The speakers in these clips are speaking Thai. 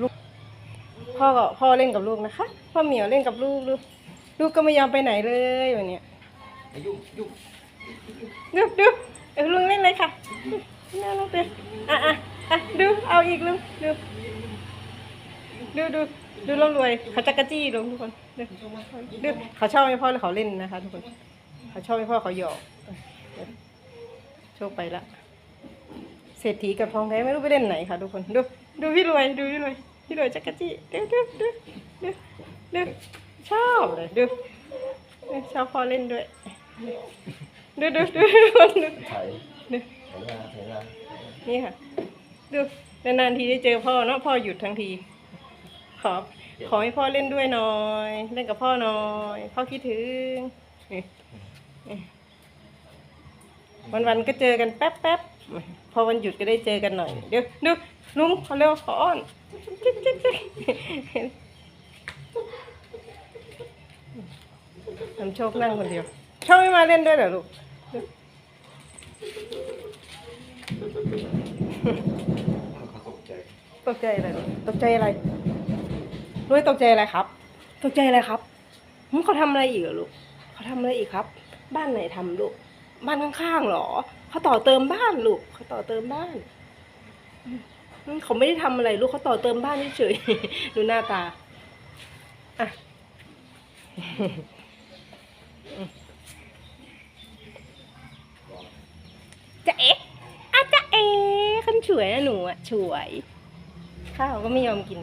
ลูกพ่อก็พ่อเล่นกับลูกนะคะ พ่อเหมียวเล่นกับลูกลูกลูกก็ไม่ยอมไปไหนเลยวันเนี้ยยุ่งยุ่งดูดูเออลุงเล่นเลยค่ะน่ารักเลยอะอะอะดูเอาอีกลุงดูดูดูดูเรารวยเขาจักรจี้ลุงทุกคนดูดูเขาชอบให้พ่อแล้วเขาเล่นนะคะ ทุกคน เขาชอบให้พ่อเขาหยอกโชคไปละเศรษฐีกับทองแท้ไม่รู้ไปเล่นไหนค่ะทุกคนดู ดูพี่รวยดูพี่รวยพี่รวยจักรจี้ดูดูดูดูดูชอบเลยดูชอบพ่อเล่นด้วยดูดูดูดูดูถ่ายดูถ่ายงานถ่ายงานนี่ค่ะ ดูนานๆทีได้เจอพ่อเนาะพ่อหยุดทั้งที ขอ ขอให้พ่อเล่นด้วยหน่อย เล่นกับพ่อหน่อย พ่อคิดถึง นี่นี่วันๆก็เจอกันแป๊บแป๊บๆพอวันหยุดก็ได้เจอกันหน่อย เดี๋ยวดูลุงเขาเร็วขออ้อนจิ๊กจิ๊กจิ๊กทำโชคนั่งคนเดียวชอบไม่มาเล่นด้วยเหรอลูกเขาตกใจตกใจอะไรลูกตกใจอะไรรวยตกใจอะไรครับ ตกใจอะไรครับหึเขาทำอะไรอีกเหรอลูกเขาทำอะไรอีกครับ บ้านไหนทำลูก บ้านข้างๆหรอ เขาต่อเติมบ้านลูก เขาต่อเติมบ้านเขาไม่ได้ทำอะไรลูกเขาต่อเติมบ้านเฉยๆดูหน้าตาอะจะเอ๊ะอาจะเอ๊ะคนสวยนะหนูอะสวย ข้าวก็ไม่ยอมกิน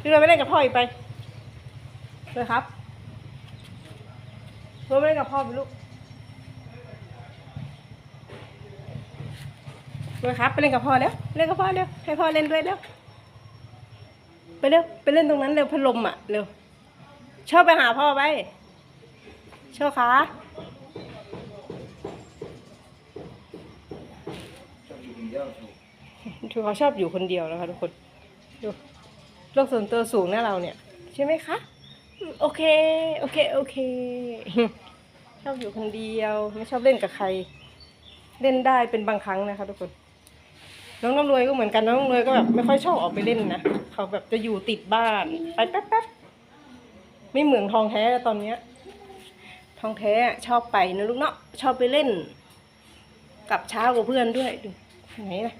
พี่รวยไปเล่นกับพ่ออีกไปเลยครับรวยไปเล่นกับพ่อไปลูกรวยครับไปเล่นกับพ่อแล้วเล่นกับพ่อเร็วให้พ่อเล่นด้วยเร็วไปเร็วไปเล่นตรงนั้นเร็วพัดลมอะเร็วชอบไปหาพ่อไปโชว์ขาชอบอยู่คนเดียวถูกคือเขาชอบอยู่คนเดียวนะคะทุกคนดู โลกส่วนตัวสูงนะเราเนี่ย ใช่ไหมคะ โอเค โอเค โอเค ชอบอยู่คนเดียว ไม่ชอบเล่นกับใคร เล่นได้เป็นบางครั้งนะคะ ทุกคน น้องน้ำรวยก็เหมือนกัน น้องน้ำรวยก็แบบไม่ค่อยชอบออกไปเล่นนะ เขาแบบจะอยู่ติดบ้าน ไปแป๊บแป๊บไม่เหมือนทองแท้ตอนเนี้ย ทองแท้ชอบไปนะลูกเนาะ ชอบไปเล่น กลับเช้ากว่าเพื่อนด้วย ดูไหนนะ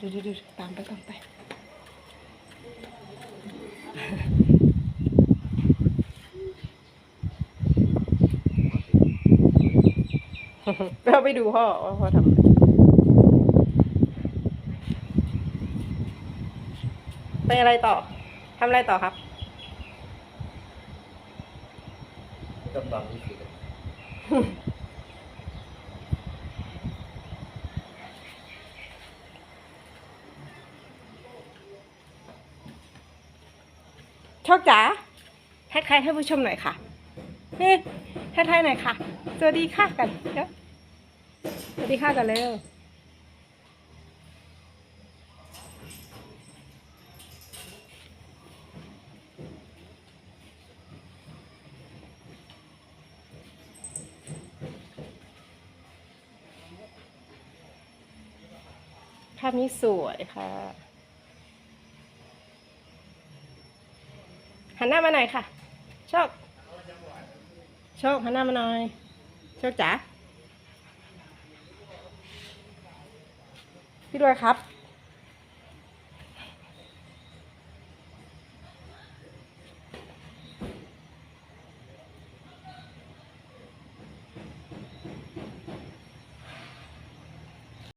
ดูดูดูตามไปตามไป เราไปดูพ่อว่าพ่อทำอะไรไปอะไรต่อทำอะไรต่อครับกำลังนี่คือ โชคจ๋าทักทายท่านผู้ชมหน่อยค่ะเฮ้ยทักทายหน่อยค่ะ สวัสดีค่ะกันเดี๋ยวสวัสดีค่ะกันเร็วภาพนี้สวยค่ะ หันหน้ามาหน่อยค่ะ โชค โชค หันหน้ามาหน่อย โชคจ๋าพี่รวยครับ